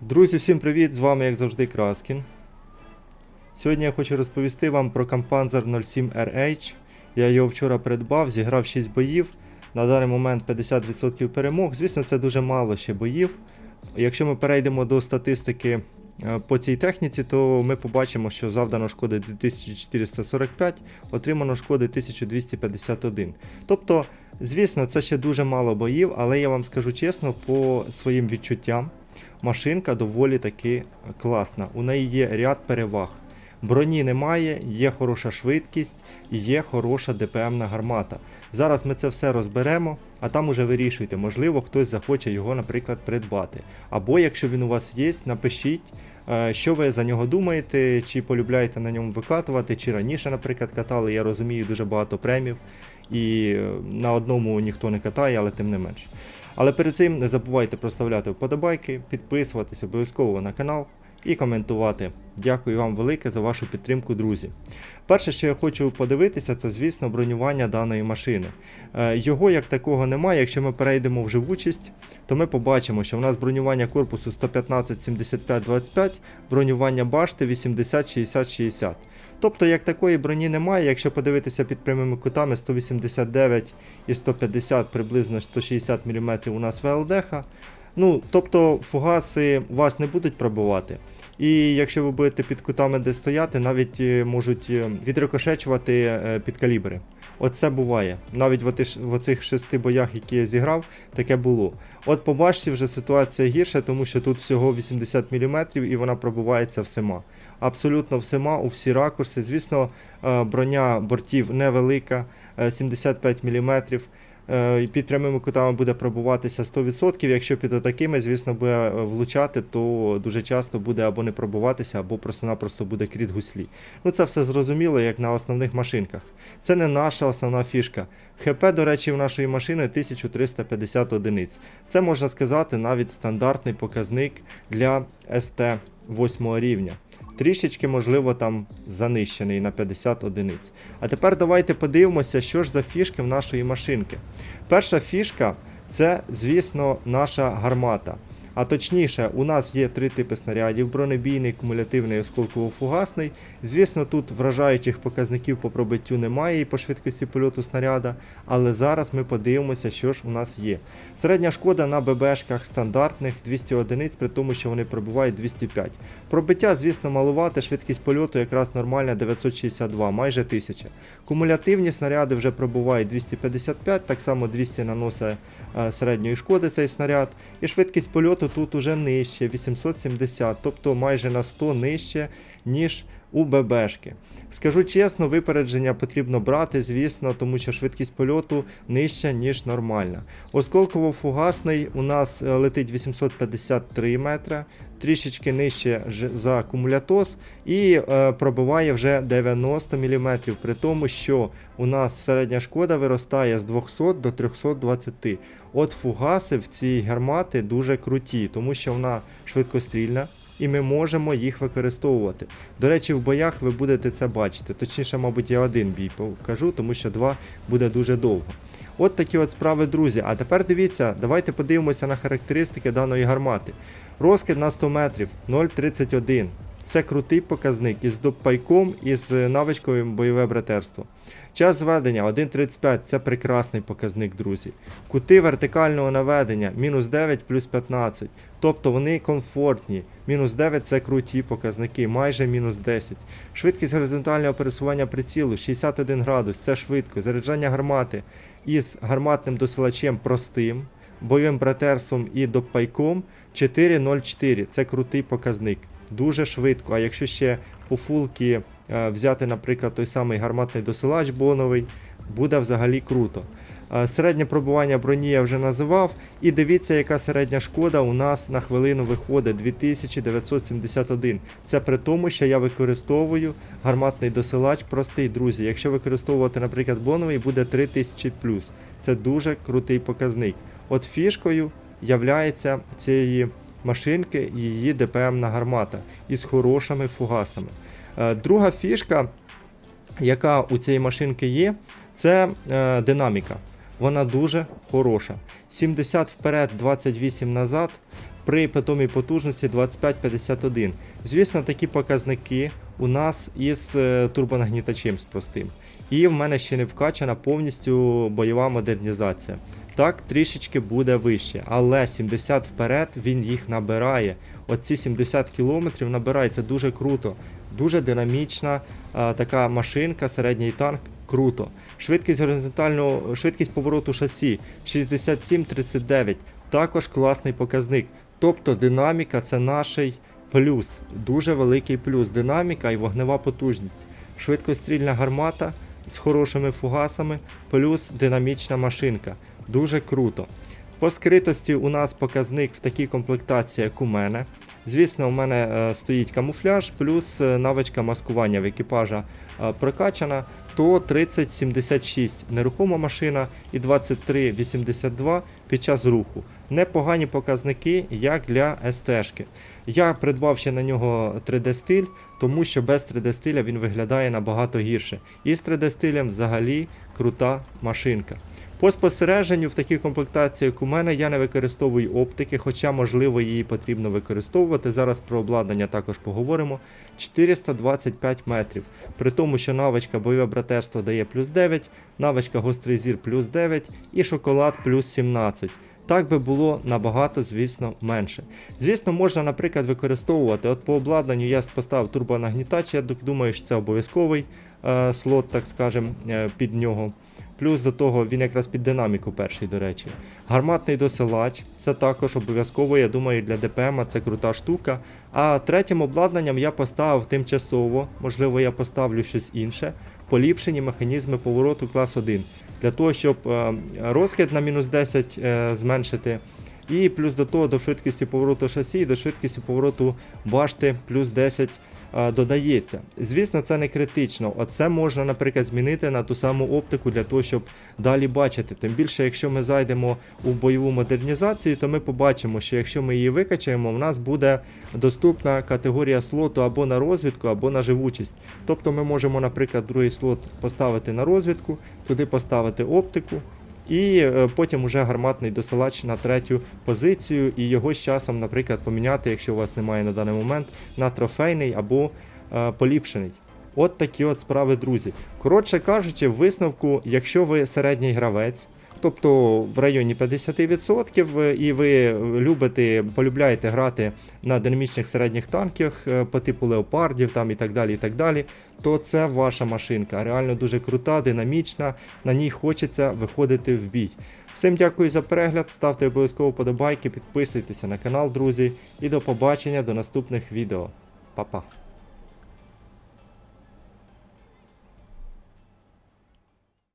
Друзі, всім привіт! З вами, як завжди, Краскін. Сьогодні я хочу розповісти вам про Кампанзер 07 RH. Я його вчора придбав, зіграв 6 боїв. На даний момент 50% перемог. Звісно, це дуже мало ще боїв. Якщо ми перейдемо до статистики е, по цій техніці, то ми побачимо, що завдано шкоди 2445, отримано шкоди 1251. Тобто, звісно, це ще дуже мало боїв, але я вам скажу чесно, по своїм відчуттям, машинка доволі таки класна. У неї є ряд переваг. Броні немає, є хороша швидкість і є хороша ДПМна гармата. Зараз ми це все розберемо, а там уже вирішуйте, можливо, хтось захоче його, наприклад, придбати. Або якщо він у вас є, напишіть, е, що ви за нього думаєте, чи полюбляєте на ньому викатувати, чи раніше, наприклад, катали. Я розумію, дуже багато премів, і е, на одному ніхто не катає, але тим не менш. Але перед цим не забувайте проставляти вподобайки, підписуватись обов'язково на канал і коментувати. Дякую вам велике за вашу підтримку, друзі. Перше, що я хочу подивитися, це, звісно, бронювання даної машини. Е, Його як такого немає. Якщо ми перейдемо в живучість, то ми побачимо, що в нас бронювання корпусу 115, 75, 25, бронювання башти 80, 60, 60. Тобто, як такої броні немає, якщо подивитися під прямими кутами 189 і 150, приблизно 160 мм у нас ВЛДХ. Ну, тобто фугаси вас не будуть пробувати. І якщо ви будете під кутами де стояти, навіть е, можуть е, відрикошечувати е, під калібри. Оце буває. Навіть в, оцих шести боях, які я зіграв, таке було. От по башті вже ситуація гірша, тому що тут всього 80 мм і вона пробувається всіма. Абсолютно всіма, у всі ракурси. Звісно, броня бортів невелика, е, 75 мм. Е, Під прямими кутами буде пробуватися 100%. Якщо під такими, звісно, буде е, влучати, то дуже часто буде або не пробуватися, або просто-напросто буде кріт гуслі. Ну це все зрозуміло, як на основних машинках. Це не наша основна фішка. ХП, до речі, в нашої машини 1350 одиниць. Це можна сказати навіть стандартний показник для СТ 8 рівня. Трішечки, можливо, там занищений на 50 одиниць. А тепер давайте подивимося, що ж за фішки в нашої машинки. Перша фішка це, звісно, наша гармата. А точніше, у нас є три типи снарядів: бронебійний, кумулятивний осколково-фугасний. Звісно, тут вражаючих показників по пробиттю немає і по швидкості польоту снаряда, але зараз ми подивимося, що ж у нас є. Середня шкода на ББшках стандартних 200 одиниць, при тому, що вони пробувають 205. Пробиття, звісно, малувате, швидкість польоту якраз нормальна 962, майже 1000. Кумулятивні снаряди вже пробувають 255, так само 200 наносить е, середньої шкоди цей снаряд. І швидкість польоту тут уже нижче, 870, тобто майже на 100 нижче, ніж у ББшки. Скажу чесно, випередження потрібно брати, звісно, тому що швидкість польоту нижча, ніж нормальна. Осколково-фугасний у нас е, летить 853 метри, трішечки нижче за кумулятоз і е, пробиває вже 90 мм, при тому, що у нас середня шкода виростає з 200 до 320. От фугаси в цій гармати дуже круті, тому що вона швидкострільна. І ми можемо їх використовувати. До речі, в боях ви будете це бачити. Точніше, мабуть, я один бій покажу, тому що два буде дуже довго. От такі от справи, друзі. А тепер дивіться, давайте подивимося на характеристики даної гармати. Розкид на 100 метрів 0,31. Це крутий показник із допайком і з навичкою бойове братерство. Час зведення 1.35 це прекрасний показник, друзі. Кути вертикального наведення мінус 9 плюс 15. Тобто вони комфортні. Мінус 9 це круті показники, майже мінус 10. Швидкість горизонтального пересування прицілу 61 градус, це швидко. Заряджання гармати із гарматним досилачем простим, бойовим братерством і допайком 4.04. Це крутий показник. Дуже швидко. А якщо ще по фулки взяти, наприклад, той самий гарматний досилач боновий, буде взагалі круто. Е, Середнє пробування броні я вже називав. І дивіться, яка середня шкода у нас на хвилину виходить 2971. Це при тому, що я використовую гарматний досилач простий, друзі. Якщо використовувати, наприклад, боновий, буде 3000 плюс. Це дуже крутий показник. От фішкою являється цієї машинки її ДПМна гармата із хорошими фугасами. Е, Друга фішка, яка у цієї машинки є, це е, динаміка. Вона дуже хороша. 70 вперед, 28 назад. при питомій потужності 2551. Звісно, такі показники у нас із е, турбонагнітачем з простим. І в мене ще не вкачана повністю бойова модернізація. Так, трішечки буде вище, але 70 вперед він їх набирає. Оці 70 км набирає, це дуже круто. Дуже динамічна а, така машинка, середній танк, круто. Швидкість горизонтального, швидкість повороту шасі 67-39, також класний показник. Тобто динаміка це наш плюс, дуже великий плюс. Динаміка і вогнева потужність. Швидкострільна гармата з хорошими фугасами, плюс динамічна машинка. Дуже круто. По скритості у нас показник в такій комплектації, як у мене. Звісно, у мене е, стоїть камуфляж, плюс е, навичка маскування в екіпажа е, прокачана, то 3076 нерухома машина і 2382 під час руху. Непогані показники, як для СТ-шки. Я придбав ще на нього 3D стиль, тому що без 3D стиля він виглядає набагато гірше. І з 3D стилем взагалі крута машинка. По спостереженню в такій комплектації, як у мене, я не використовую оптики, хоча, можливо, її потрібно використовувати. Зараз про обладнання також поговоримо. 425 метрів. При тому, що навичка бойове братерство дає плюс 9, навичка гострий зір плюс 9 і шоколад плюс 17. Так би було набагато, звісно, менше. Звісно, можна, наприклад, використовувати. От по обладнанню я поставив турбонагнітач, я думаю, що це обов'язковий е, слот, так скажем, е, під нього. Плюс до того він якраз під динаміку перший, до речі. Гарматний досилач, це також обов'язково, я думаю, для ДПМ це крута штука. А третім обладнанням я поставив тимчасово, можливо, я поставлю щось інше. Поліпшені механізми повороту клас 1. Для того, щоб е, розкид на мінус 10 е, зменшити. І плюс до того до швидкості повороту шасі і до швидкості повороту башти плюс 10 е, додається. Звісно, це не критично. Оце можна, наприклад, змінити на ту саму оптику для того, щоб далі бачити. Тим більше, якщо ми зайдемо у бойову модернізацію, то ми побачимо, що якщо ми її викачаємо, в нас буде доступна категорія слоту або на розвідку, або на живучість. Тобто ми можемо, наприклад, другий слот поставити на розвідку, туди поставити оптику. І е, потім уже гарматний досилач на третю позицію, і його з часом, наприклад, поміняти, якщо у вас немає на даний момент, на трофейний або е, поліпшений. От такі от справи, друзі. Коротше кажучи, в висновку, якщо ви середній гравець, тобто в районі 50%, е, і ви любите, полюбляєте грати на динамічних середніх танках е, по типу леопардів там і так далі, і так далі, то це ваша машинка. Реально дуже крута, динамічна, на ній хочеться виходити в бій. Всім дякую за перегляд, ставте обов'язково подобайки, підписуйтеся на канал, друзі, і до побачення до наступних відео. Па-па.